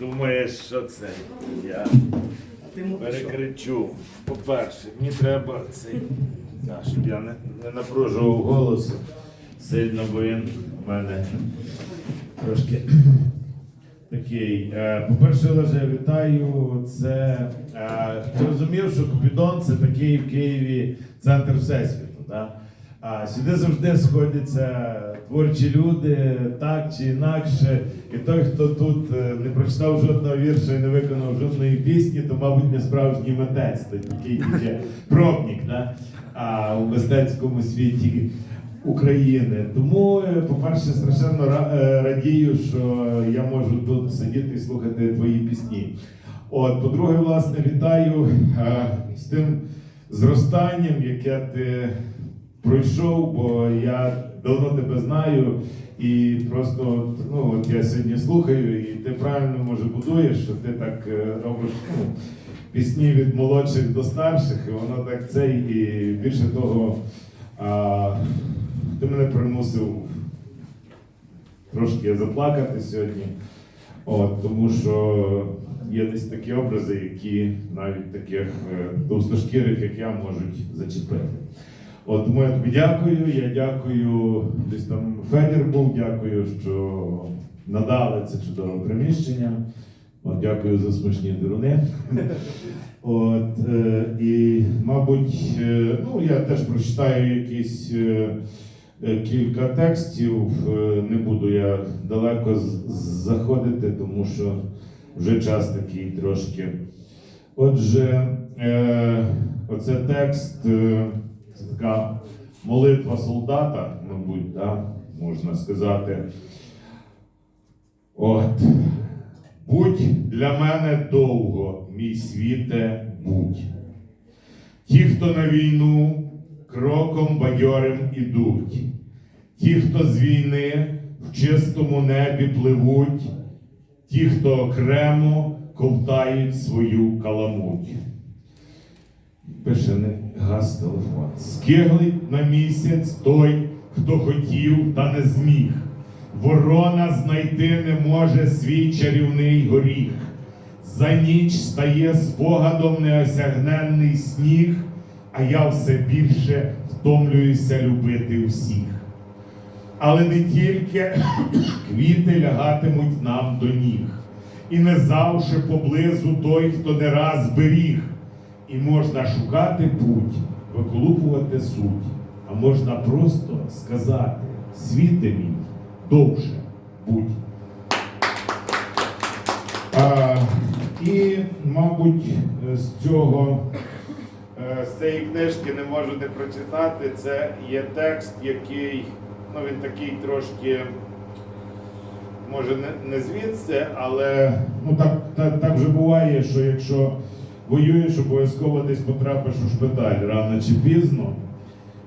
думаєш, що це? Я перекричу. По-перше, мені треба цей. Да, щоб я не, не напружував голос сильно, бо він в мене трошки такий. Е, По-перше, Олеже, вітаю. Це е, ти розумів, що Купідон це такий в Києві центр всесвіту. Да? А сюди завжди сходяться творчі люди, так чи інакше. І той, хто тут е, не прочитав жодного вірша і не виконав жодної пісні, то, мабуть, не справжній митець, то такий тільки пробник да? а, у мистецькому світі України. Тому, е, по-перше, страшенно е, радію, що я можу тут сидіти і слухати твої пісні. От, по-друге, власне, вітаю з тим зростанням, яке ти пройшов, бо я давно тебе знаю. І просто ну, от я сьогодні слухаю, і ти правильно може будуєш, що ти так е, робиш ну, пісні від молодших до старших, і воно так цей, і більше того, а, ти мене примусив трошки заплакати сьогодні. От, тому що є десь такі образи, які навіть таких е, товстошкірих, як я, можуть зачепити. От, тому я тобі дякую. Я дякую, десь там Федір був, дякую, що надали це чудове приміщення. От, дякую за смачні дируни. От, е, і, мабуть, е, ну, я теж прочитаю якісь е, е, кілька текстів. Е, не буду я далеко заходити, тому що вже час такий трошки. Отже, е, оце текст, е, така молитва солдата, мабуть, да, можна сказати. От. Будь для мене довго, мій світе, будь. Ті, хто на війну, кроком бадьорим ідуть. Ті, хто з війни в чистому небі пливуть, ті, хто окремо ковтають свою каламуть. Пише не газ телефон. Скиглить на місяць той, хто хотів та не зміг. Ворона знайти не може свій чарівний горіх. За ніч стає спогадом неосягненний сніг, а я все більше втомлююся любити всіх. Але не тільки квіти лягатимуть нам до ніг, і не завше поблизу той, хто не раз беріг. І можна шукати путь, виколупувати суть, а можна просто сказати: світе мій, довше будь. А, і, мабуть, з цього е, з цієї книжки не можу не прочитати. Це є текст, який ну він такий трошки, може, не, не звідси, але ну так, так, так вже буває, що якщо воюєш, обов'язково десь потрапиш у шпиталь рано чи пізно.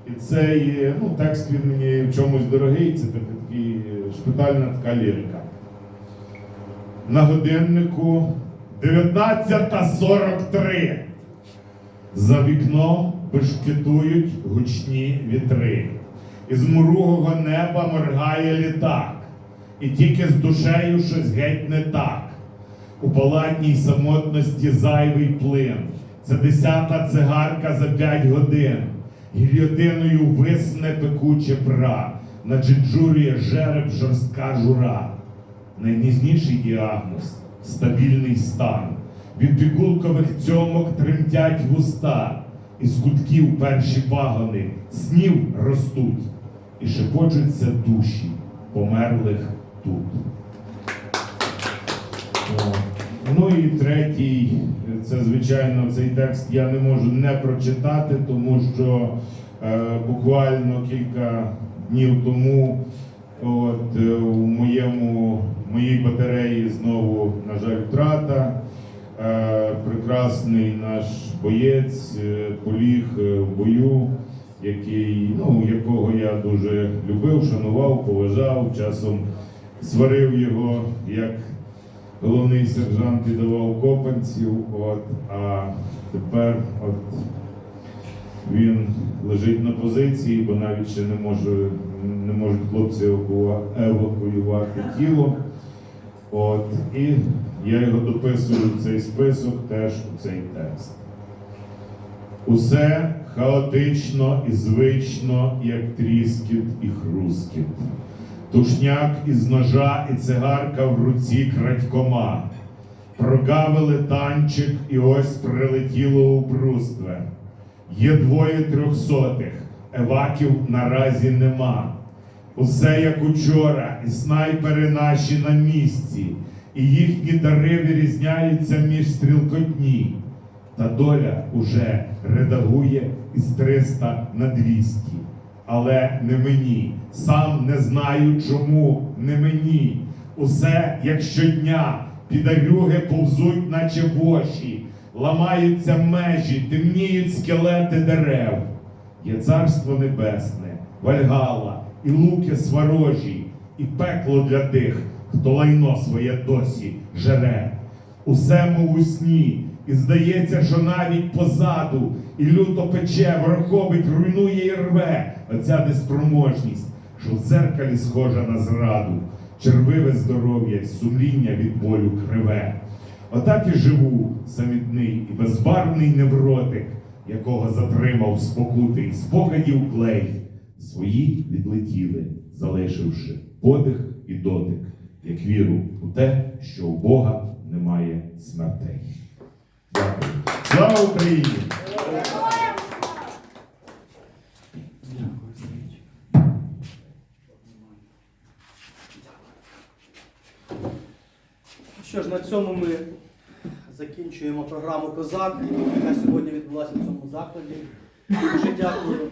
І це є, ну, текст він мені в чомусь дорогий, це такий е, шпитальна така лірика. На годиннику 19.43. За вікном бешкетують гучні вітри. Із муругого неба моргає літак. І тільки з душею щось геть не так. У палатній самотності зайвий плин. Це десята цигарка за п'ять годин. Гільйотиною висне пекуче пра. Наджиджурює жереб жорстка жура. Найнізніший діагноз стабільний стан. Від пігулкових цьомок тремтять вуста, із кутків перші пагони снів ростуть, і шепочуться душі померлих тут. Ну і третій, це звичайно цей текст я не можу не прочитати, тому що е, буквально кілька днів тому от, е, у моєму, моїй батареї знову, на жаль, втрата. Е, прекрасний наш боєць е, поліг е, в бою, який, ну, якого я дуже любив, шанував, поважав, часом сварив його як головний сержант віддавав копанців, от, а тепер от, він лежить на позиції, бо навіть ще не, може, не можуть хлопці евакуювати тіло. От, і я його дописую в цей список теж у цей текст. Усе хаотично і звично, як тріскіт і хрускіт. Тушняк із ножа і цигарка в руці крадькома. Прогавили танчик, і ось прилетіло у брустве. Є двоє трьохсотих, еваків наразі нема. Усе як учора, і снайпери наші на місці, і їхні дари вирізняються між стрілкотні. Та доля уже редагує із 300 на 200. Але не мені. Сам не знаю, чому не мені. Усе як щодня, підарюги повзуть, наче воші, ламаються межі, темніють скелети дерев. Є царство небесне, вальгала, і луки сварожі, і пекло для тих, хто лайно своє досі жере. Усе мов у сні, і здається, що навіть позаду, і люто пече, ворохобить, руйнує і рве оця неспроможність, що в зеркалі схожа на зраду, червиве здоров'я, сумління від болю криве. Отак і живу, самітний і безбарвний невротик, якого затримав спокути і спогадів клей. Свої відлетіли, залишивши подих і дотик, як віру у те, що у Бога немає смертей. Дякую. Слава Україні! Ну Що ж, на цьому ми закінчуємо програму Козак, яка сьогодні відбулася в цьому закладі. Дуже дякую.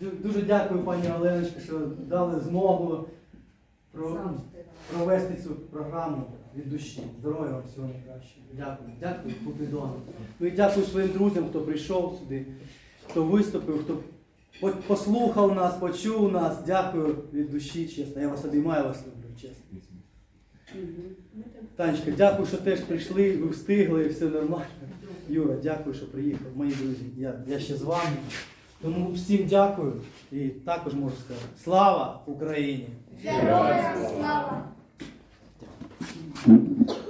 Дуже дякую, пані Оленочка, що дали змогу провести цю програму від душі. Здоров'я вам всього найкращого. Дякую. Дякую, Купідону. Ну і дякую своїм друзям, хто прийшов сюди, хто виступив, хто послухав нас, почув нас. Дякую від душі, чесно. Я вас обіймаю, вас люблю, чесно. Танечка, дякую, що теж прийшли, ви встигли, все нормально. Юра, дякую, що приїхав. Мої друзі, я, я ще з вами. Тому всім дякую і також можу сказати: слава Україні! Героям слава! Mm-hmm.